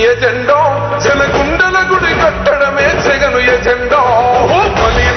ఎజెండో. జనగుండల గుడి కట్టడమే జగను ఎజెండో. బలి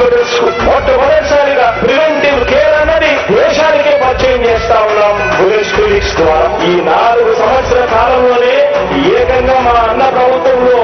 హాస్పిటల్స్ మొట్టమొదటిసారిగా ప్రివెంటివ్ కేర్ అన్నది దేశానికే పరిచయం చేస్తా ఉన్నాం. బులెట్ క్లినిక్స్ ద్వారా. ఈ నాలుగు సంవత్సరాల కాలంలోనే ఏకంగా మా అన్న ప్రభుత్వంలో